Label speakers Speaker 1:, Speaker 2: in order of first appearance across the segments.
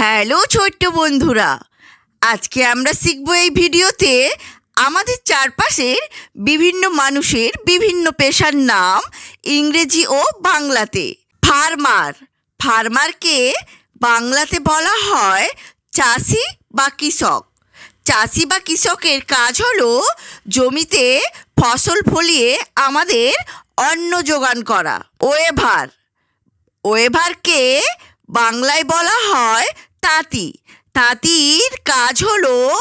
Speaker 1: Hello ছোট্ট বন্ধুরা, আজকে আমরা শিখব এই ভিডিওতে আমাদের চারপাশের বিভিন্ন মানুষের বিভিন্ন পেশার নাম ইংরেজি ও বাংলাতে। ফার্মার, ফার্মারকে বাংলাতে বলা হয় চাষি বা কৃষক। চাষি বা কৃষকের কাজ হলো জমিতে ফসল ফলিয়ে আমাদের অন্ন যোগান করা, ওয়েভার। ওয়েভারকে বাংলায় বলা হয় তাঁতি। তাঁতির কাজ হলো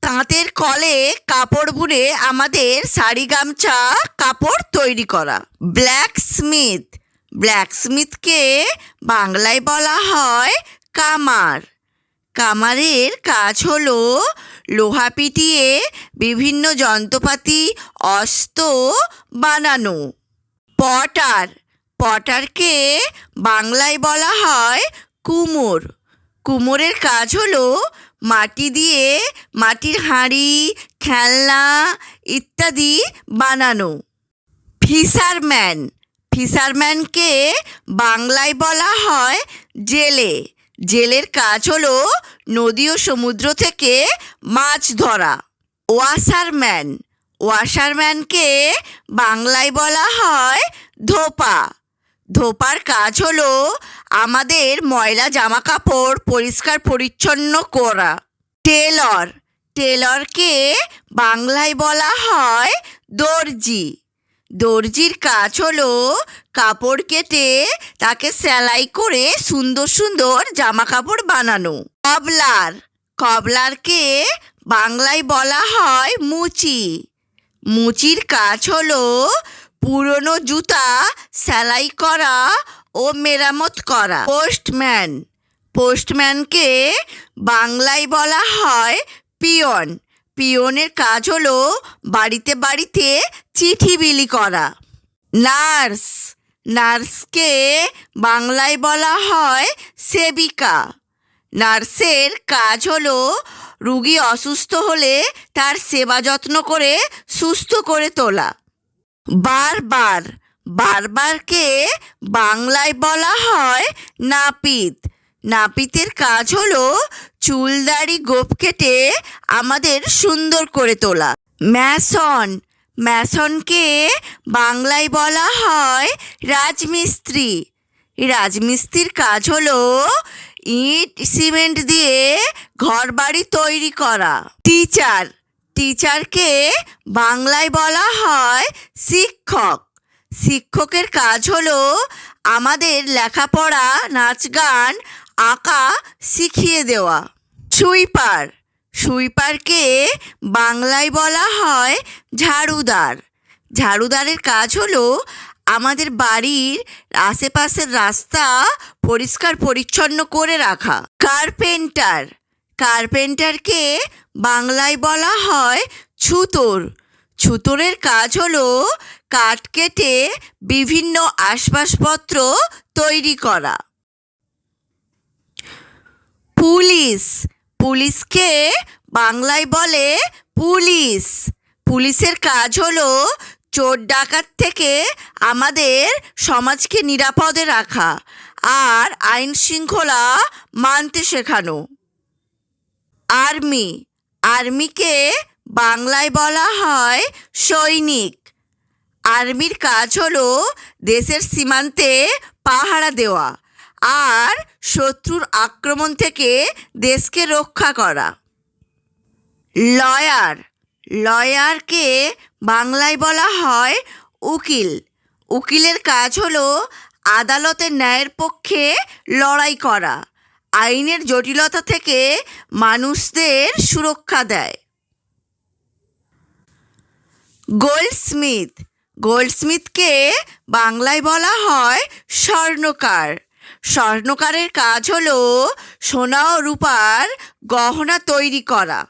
Speaker 1: তাঁতের কলে কাপড় বুনে আমাদের শাড়ি গামছা, কাপড় তৈরি করা। ব্ল্যাক স্মিথ ব্ল্যাক স্মিথকে বাংলায় বলা হয় কামার। কামারের কাজ হলো লোহা পিটিয়ে বিভিন্ন যন্ত্রপাতি অস্ত্র বানানো। পটার। পটারকে বাংলায় বলা হয় কুমোর। কুমোরের কাজ হলো মাটি দিয়ে মাটির হাঁড়ি, খেলনা ইত্যাদি বানানো। ফিশারম্যান। ফিশারম্যানকে বাংলায় বলা হয় জেলে। জেলের কাজ হলো নদী ও সমুদ্র থেকে মাছ ধরা। ওয়াশারম্যান। ওয়াশারম্যানকে বাংলায় বলা হয় ধোপা। ধোপার কাজ হলো আমাদের ময়লা জামা কাপড় পরিষ্কার পরিচ্ছন্ন করা। টেলর, টেলরকে বাংলায় বলা হয় দর্জি। দর্জির কাজ হলো কাপড় কেটে তাকে সেলাই করে সুন্দর সুন্দর জামা কাপড় বানানো। কবলার, কবলারকে বাংলায় বলা হয় মুচি। মুচির কাজ হলো পুরনো জুতা সেলাই করা ও মেরামত করা। পোস্টম্যান। পোস্টম্যানকে বাংলায় বলা হয় পিয়ন। পিয়নের কাজ হলো বাড়িতে বাড়িতে চিঠি বিলি করা। নার্স। নার্সকে বাংলায় বলা হয় সেবিকা। নার্সের কাজ হলো রুগী অসুস্থ হলে তার সেবা যত্ন করে, সুস্থ করে তোলা। বারবার, বারবারকে বাংলায় বলা হয় নাপিত। নাপিতের কাজ হলো চুলদাড়ি গোপ কেটে আমাদের সুন্দর করে তোলা। ম্যাসন, ম্যাসনকে বাংলায় বলা হয় রাজমিস্ত্রি। রাজমিস্ত্রির কাজ হলো ইট, সিমেন্ট দিয়ে ঘরবাড়ি তৈরি করা। টিচার টিচারকে বাংলায় বলা হয় শিক্ষক। শিক্ষকের কাজ হলো আমাদের লেখাপড়া, নাচ গান, আঁকা শিখিয়ে দেওয়া। সুইপার। সুইপারকে বাংলায় বলা হয় ঝাড়ুদার। ঝাড়ুদারের কাজ হলো আমাদের বাড়ির আশেপাশের রাস্তা পরিষ্কার পরিচ্ছন্ন করে রাখা। কার্পেন্টার। কার্পেন্টারকে বাংলায় বলা হয় ছুতোর। ছুতোরের কাজ হলো কাঠ কেটে বিভিন্ন আসবাবপত্র তৈরি করা। পুলিশ। পুলিশকে বাংলায় বলে পুলিশ। পুলিশের কাজ হলো চোর ডাকাত থেকে আমাদের সমাজকে নিরাপদে রাখা আর আইন শৃঙ্খলা মানতে শেখানো। আর্মি। আর্মিকে বাংলায় বলা হয় সৈনিক। আর্মির কাজ হলো দেশের সীমান্তে পাহারা দেওয়া আর শত্রুর আক্রমণ থেকে দেশকে রক্ষা করা। লয়ার, লয়ারকে বাংলায় বলা হয় উকিল। উকিলের কাজ হলো আদালতের ন্যায়ের পক্ষে লড়াই করা। আইনের জটিলতা থেকে মানুষদের সুরক্ষা দেয়। গোল্ডস্মিথ। গোল্ডস্মিথকে বাংলায় বলা হয় স্বর্ণকার। স্বর্ণকারের কাজ হলো সোনা ও রূপার গহনা তৈরি করা।